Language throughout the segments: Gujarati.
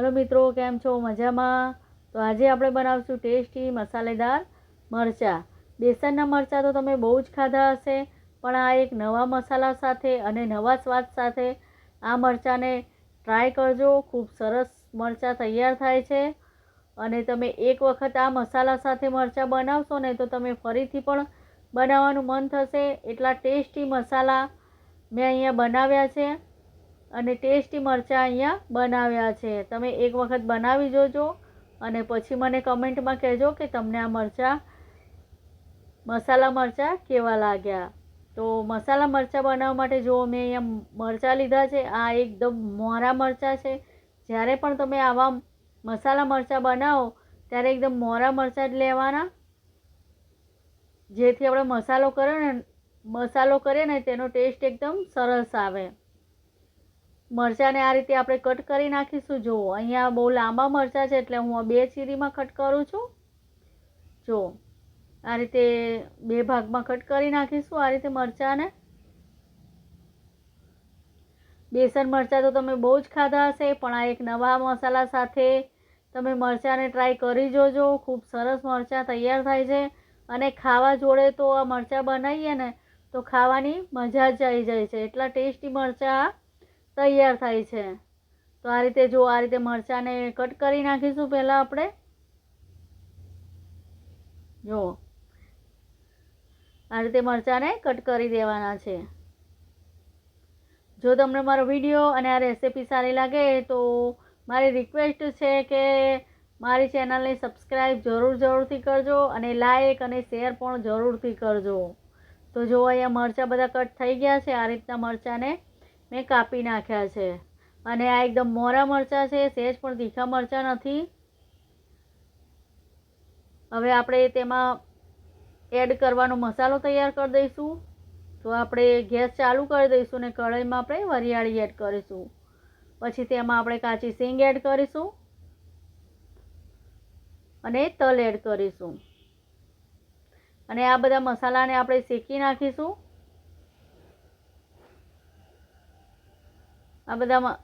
હલો મિત્રો, કેમ છો? મજામાં? તો આજે આપણે બનાવશું ટેસ્ટી મસાલેદાર મરચાં. બેસનના મરચાં તો તમે બહુ જ ખાધા હશે, પણ આ એક નવા મસાલા સાથે અને નવા સ્વાદ સાથે આ મરચાંને ટ્રાય કરજો. ખૂબ સરસ મરચાં તૈયાર થાય છે. અને તમે એક વખત આ મસાલા સાથે મરચાં બનાવશો ને તો તમે ફરીથી પણ બનાવવાનું મન થશે. એટલા ટેસ્ટી મસાલા મેં અહીંયા બનાવ્યા છે. અને ટેસ્ટી મરચાં અહીંયા બનાવ્યા છે. તમે એક વખત બનાવી જોજો અને પછી મને કમેન્ટમાં કહેજો કે તમને આ મરચાં, મસાલા મરચાં કેવા લાગ્યા. તો મસાલા મરચાં બનાવવા માટે જો મેં અહીંયા મરચાં લીધા છે, આ એકદમ મોરા મરચાં છે. જ્યારે પણ તમે આવા મસાલા મરચાં બનાવો, ત્યારે એકદમ મોરા મરચાં જ લેવાના. જેથી આપણે મસાલો કર્યો ને, મસાલો કરીએ ને, તેનો ટેસ્ટ એકદમ સરસ આવે. મરચાંને આ રીતે આપણે કટ કરી નાખીશું. જુઓ, અહીંયા બહુ લાંબા મરચાં છે એટલે હું બે ચીરીમાં કટ કરું છું. જો આ રીતે બે ભાગમાં કટ કરી નાખીશું આ રીતે મરચાંને. બેસન મરચાં તો તમે બહુ જ ખાધા હશે, પણ આ એક નવા મસાલા સાથે તમે મરચાંને ટ્રાય કરી જોજો. ખૂબ સરસ મરચાં તૈયાર થાય છે. અને ખાવા જોડે તો આ મરચાં બનાવીએ ને, તો ખાવાની મજા જ આવી જાય છે. એટલા ટેસ્ટી મરચાં તૈયાર થાય છે. તો આ રીતે જો આ રીતે મરચાંને કટ કરી નાખીશું પહેલાં આપણે. જો. આ રીતે મરચાંને કટ કરી દેવાના છે. જો તમને મારો વીડિયો અને આ રેસીપી સારી લાગે તો મારી રિક્વેસ્ટ છે કે મારી ચેનલને સબસ્ક્રાઈબ જરૂર જરૂરથી કરજો અને લાઈક અને શેર પણ જરૂરથી કરજો. તો જો અહીંયા મરચાં બધા કટ થઈ ગયા છે, આ રીતના મરચાંને મેં કાપી નાખ્યા છે. અને આ એકદમ મોરા મરચાં છે સહેજ પણ તીખા મરચાં નથી. હવે આપણે તેમાં એડ કરવાનો મસાલો તૈયાર કરી દઈશું. તો આપણે ગેસ ચાલુ કરી દઈશું ને કઢાઈમાં આપણે વરિયાળી એડ કરીશું. પછી તેમાં આપણે કાચી સિંગ એડ કરીશું. અને તલ એડ કરીશું. અને આ બધા મસાલાને આપણે શેકી નાખીશું. આ બધા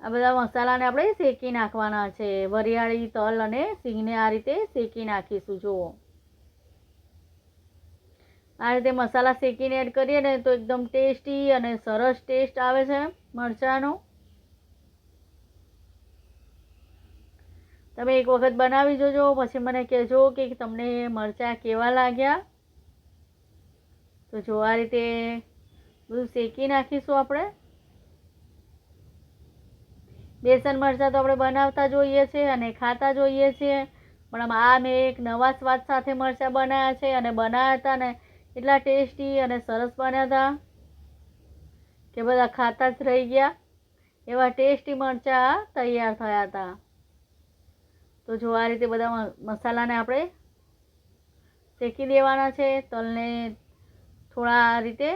આ બધા મસાલાને આપણે શેકી નાખવાના છે. વરિયાળી, તલ અને સિંગને આ રીતે શેકી નાખીશું, જુઓ. આ રીતે મસાલા શેકીને એડ કરીએ ને તો એકદમ ટેસ્ટી અને સરસ ટેસ્ટ આવે છે મરચાંનો. તમે એક વખત બનાવી જોજો, પછી મને કહેજો કે તમને મરચાં કેવા લાગ્યા. તો જો આ રીતે બધું શેકી નાખીશું આપણે? બેસન મરચાં તો આપણે બનાવતા જોઈએ છે અને ખાતા જોઈએ છીએ પણ આમ આ મેં એક નવા સ્વાદ સાથે મરચાં બનાવ્યા છે અને બનાવ્યા હતા ને, એટલા ટેસ્ટી અને સરસ બન્યા હતા કે બધા ખાતા જ રહી ગયા. એવા ટેસ્ટી મરચાં તૈયાર થયા હતા. તો જો આ રીતે બધા મસાલાને આપણે શેકી દેવાના છે. તલને થોડા રીતે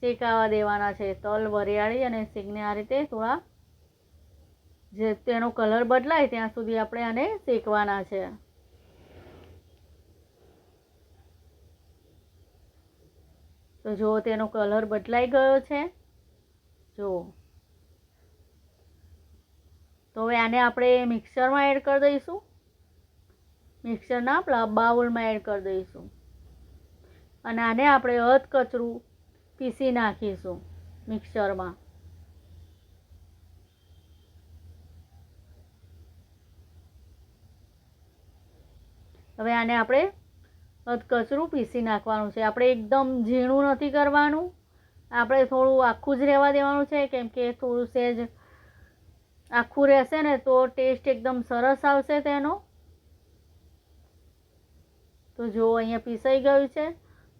શેકાવા દેવાના છે. તલ, વરિયાળી અને શેકને આ રીતે થોડા જે તેનો કલર બદલાય ત્યાં સુધી આપણે આને શેકવાના છે. તો જો તેનો કલર બદલાઈ ગયો છે, જો. તો હવે આને આપણે મિક્સરમાં એડ કરી દઈશું. મિક્સરના બાઉલમાં એડ કરી દઈશું. અને આને આપણે અધ કચરું પીસી નાખીશું મિક્સરમાં. હવે આને આપણે કચરું પીસી નાખવાનું છે. આપણે એકદમ ઝીણું નથી કરવાનું. આપણે થોડું આખું જ રહેવા દેવાનું છે, કેમ કે થોડું સહેજ આખું રહેશે ને તો ટેસ્ટ એકદમ સરસ આવશે તેનો. તો જો અહીંયા પીસાઈ ગયું છે.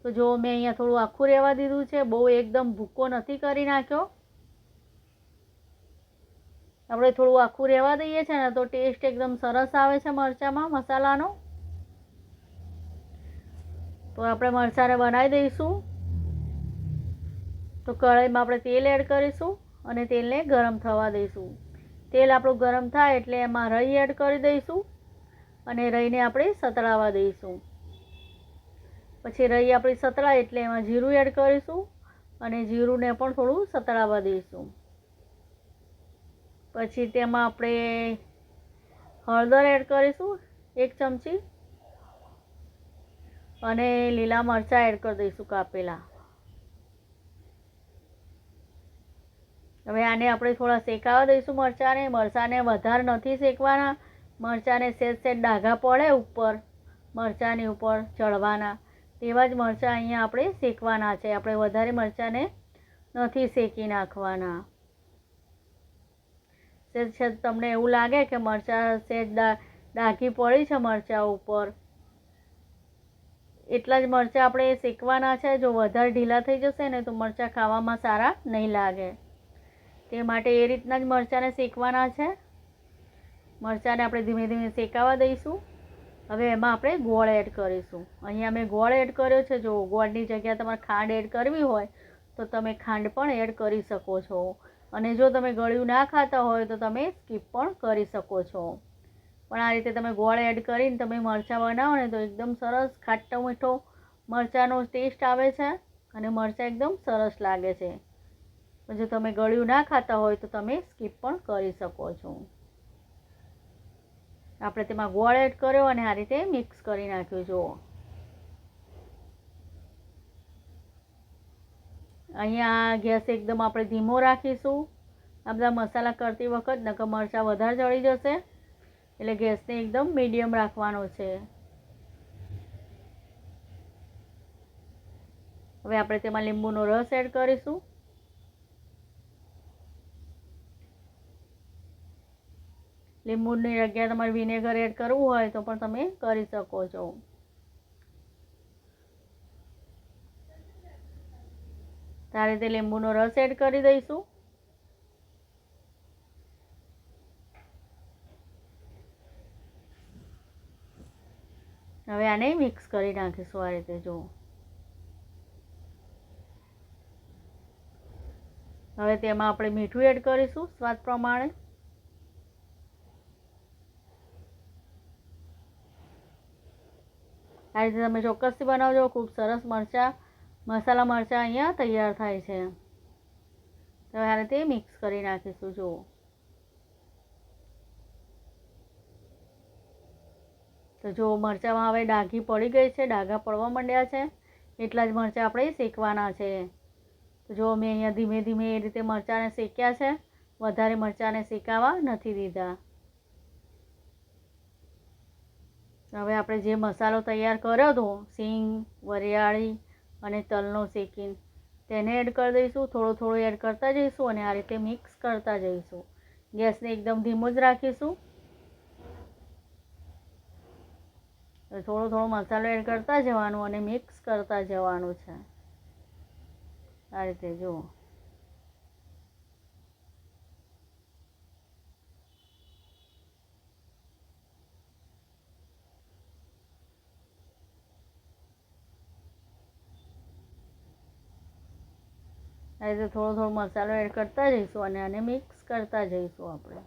તો જો મેં અહીંયા થોડું આખું રહેવા દીધું છે, બહુ એકદમ ભૂકો નથી કરી નાખ્યો. આપણે થોડું આખું રહેવા દઈએ છે ને, તો ટેસ્ટ એકદમ સરસ આવે છે મરચાંમાં, મસાલાનો. તો આપણે મરચાંને બનાવી દઈશું. તો કઢાઈમાં આપણે તેલ એડ કરીશું અને તેલને ગરમ થવા દઈશું. તેલ આપણું ગરમ થાય એટલે એમાં રહી એડ કરી દઈશું અને રહીને આપણે સતળાવા દઈશું. પછી રહી આપણી સતળાય એટલે એમાં જીરું એડ કરીશું અને જીરુંને પણ થોડું સતળાવા દઈશું. પછી તેમાં આપણે હળદર એડ કરીશું, એક ચમચી. અને લીલા મરચાં એડ કરી દઈશું કાપેલા. હવે આને આપણે થોડા શેકાવા દઈશું મરચાંને. મરચાંને વધારે નથી શેકવાના. મરચાંને સેજ સેજ ડાઘા પડે ઉપર. મરચાંની ઉપર ચડવાના. તેવા જ મરચાં અહીંયા આપણે શેકવાના છે. આપણે વધારે મરચાંને નથી શેકી નાખવાના. સેજ તમને એવું લાગે કે મરચાં સેજ ડાઘી પડી છે મરચાં ઉપર. એટલા જ મરચાં આપણે શેકવાના છે. જો વધારે ઢીલા થઈ જશે ને તો મરચાં ખાવામાં સારા નહીં લાગે. તે માટે એ રીતના જ મરચાંને શેકવાના છે. મરચાંને આપણે ધીમે ધીમે શેકાવા દઈશું. હવે એમાં આપણે ગોળ એડ કરીશું. અહીંયા મેં ગોળ એડ કર્યો છે. જો ગોળની જગ્યાએ તમારે ખાંડ એડ કરવી હોય, તો તમે ખાંડ પણ એડ કરી શકો છો. અને જો તમે ગળ્યું ના ખાતા હોય, તો તમે સ્કીપ પણ કરી શકો છો. પણ આ રીતે તમે ગોળ એડ કરીને તમે મરચાં બનાવો ને, તો એકદમ સરસ ખાટો મીઠો મરચાંનો ટેસ્ટ આવે છે અને મરચાં એકદમ સરસ લાગે છે. જો તમે ગળ્યું ના ખાતા હોય, તો તમે સ્કીપ પણ કરી શકો છો. આપણે તેમાં ગોળ એડ કર્યો અને આ રીતે મિક્સ કરી નાખ્યું, જુઓ. અહીંયા ગેસ એકદમ આપણે ધીમો રાખીશું. આ બધા મસાલા કરતી વખત નકર મરચાં વધારે જળી જશે. એટલે ગેસને એકદમ મીડિયમ રાખવાનો છે. હવે આપણે તેમાં લીંબુનો રસ એડ કરીશું. લીંબુની જગ્યાએ તમારે વિનેગર એડ કરવું હોય તો પણ તમે કરી શકો છો. આ રીતે લીંબુનો રસ એડ કરી દઈશું. હવે આને મિક્સ કરી નાખીશું આ રીતે જો હવે તેમાં આપણે મીઠું એડ કરીશું, સ્વાદ પ્રમાણે. આ રીતે તમે ચોક્કસથી બનાવજો. ખૂબ સરસ મરચાં, મસાલા મરચાં અહીંયા તૈયાર થાય છે. હવે આ રીતે મિક્સ કરી નાખીશું, જુઓ. તો જો મરચાંમાં હવે ડાઘી પડી ગઈ છે, ડાઘા પડવા માંડ્યા છે. એટલા જ મરચાં આપણે શેકવાના છે. તો જો મેં અહીંયા ધીમે ધીમે એ રીતે મરચાંને શેક્યા છે. વધારે મરચાંને શેકાવા નથી દીધા. હવે આપણે જે મસાલો તૈયાર કર્યો હતો, સિંગ, વરિયાળી અને તલનો શેકીન, તેને એડ કરી દઈશું. થોડો થોડો એડ કરતા જઈશું અને આ રીતે મિક્સ કરતા જઈશું. ગેસને એકદમ ધીમો જ રાખીશું. થોડો થોડો મસાલો એડ કરતા જવાનું અને મિક્સ કરતા જવાનું છે. આ રીતે જુઓ. આ રીતે થોડો થોડો મસાલો એડ કરતા જઈશું અને આને મિક્સ કરતા જઈશું આપણે.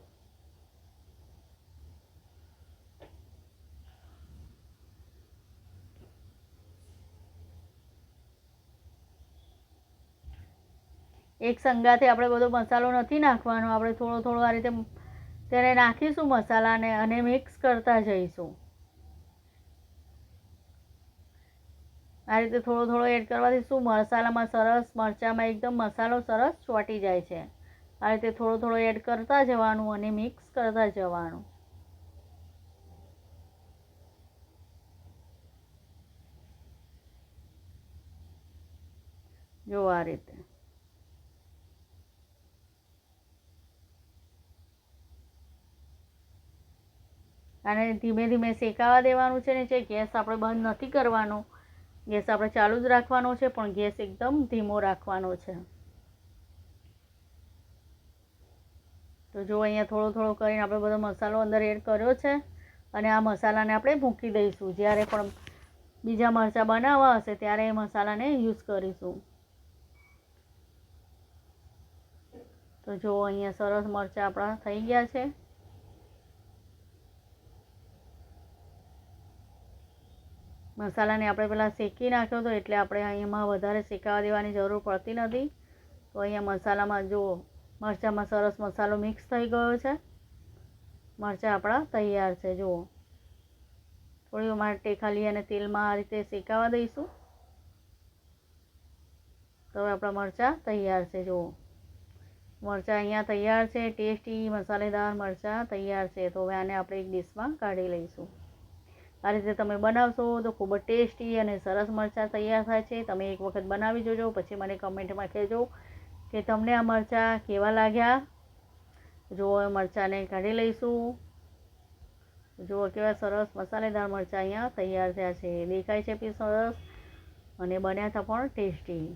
એક સંગાથે આપણે બધો મસાલો નથી નાખવાનો, આપણે થોડો થોડો આ રીતે તેને નાખીશું મસાલાને અને મિક્સ કરતા જઈશું. આ રીતે થોડો થોડો એડ કરવાથી શું મસાલામાં સરસ, મરચાંમાં એકદમ મસાલો સરસ ચોંટી જાય છે. આ રીતે થોડો થોડો એડ કરતા જવાનું અને મિક્સ કરતા જવાનું. જો આ રીતે. અને ધીમે ધીમે શેકાવા દેવાનું છે ને જે ગેસ આપણે બંધ નથી કરવાનો ગેસ આપણે ચાલુ જ રાખવાનો છે, પણ ગેસ એકદમ ધીમો રાખવાનો છે. તો જો અહીંયા થોડો થોડો કરીને આપણે બધો મસાલો અંદર એડ કર્યો છે, અને આ મસાલાને આપણે મૂકી દઈશું. જ્યારે પણ બીજા મરચાં બનાવવા હશે, ત્યારે એ મસાલાને યુઝ કરીશું. તો જો અહીંયા સરસ મરચાં આપણા થઈ ગયા છે. મસાલાને આપણે પહેલાં શેકી નાખ્યો હતો એટલે આપણે અહીંયામાં વધારે શેકાવા દેવાની જરૂર પડતી નથી. તો અહીંયા મસાલામાં જો મરચાંમાં સરસ મસાલો મિક્સ થઈ ગયો છે. મરચાં આપણા તૈયાર છે, જુઓ. થોડી વાર ટેખાલી ખાલી અને તેલમાં આ રીતે શેકાવા દઈશું. તો હવે આપણા મરચાં તૈયાર છે, જુઓ. મરચાં અહીંયા તૈયાર છે, ટેસ્ટી મસાલેદાર મરચાં તૈયાર છે. તો હવે આને આપણે એક ડીશમાં કાઢી લઈશું. આ રીતે તમે બનાવશો તો ખૂબ જ ટેસ્ટી અને સરસ મરચાં તૈયાર થાય છે. તમે એક વખત બનાવી જોજો, પછી મને કમેન્ટમાં કહેજો કે તમને આ મરચાં કેવા લાગ્યા. જુઓ મરચાંને કાઢી લઈશું. જુઓ કેવા સરસ મસાલેદાર મરચાં અહીંયા તૈયાર થયા છે. દેખાય છે બી સરસ અને બન્યા હતા પણ ટેસ્ટી.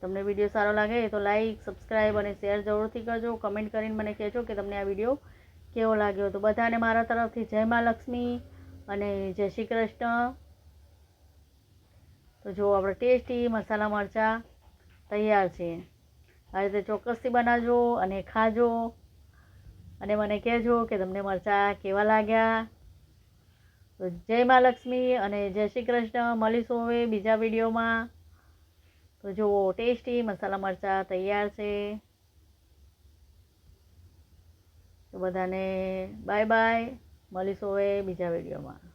તમને વીડિયો સારો લાગે તો લાઈક, સબસ્ક્રાઈબ અને શેર જરૂરથી કરજો. કમેન્ટ કરીને મને કહેજો કે તમને આ વીડિયો કેવો લાગ્યો. તો બધાને મારા તરફથી જય મા લક્ષ્મી. અને જય શ્રી કૃષ્ણ. તો જો આપણે ટેસ્ટી મસાલા મરચાં તૈયાર છે. આ રીતે ચોક્કસથી બનાવજો અને ખાજો. અને મને કહેજો કે તમને મરચાં કેવા લાગ્યા? તો જય મા લક્ષ્મી અને જય શ્રી કૃષ્ણ. મળીશું હવે બીજા વિડીયોમાં. તો જુઓ ટેસ્ટી મસાલા મરચાં તૈયાર છે. તો બધાને બાય બાય. મળીશું હવે બીજા વિડીયોમાં.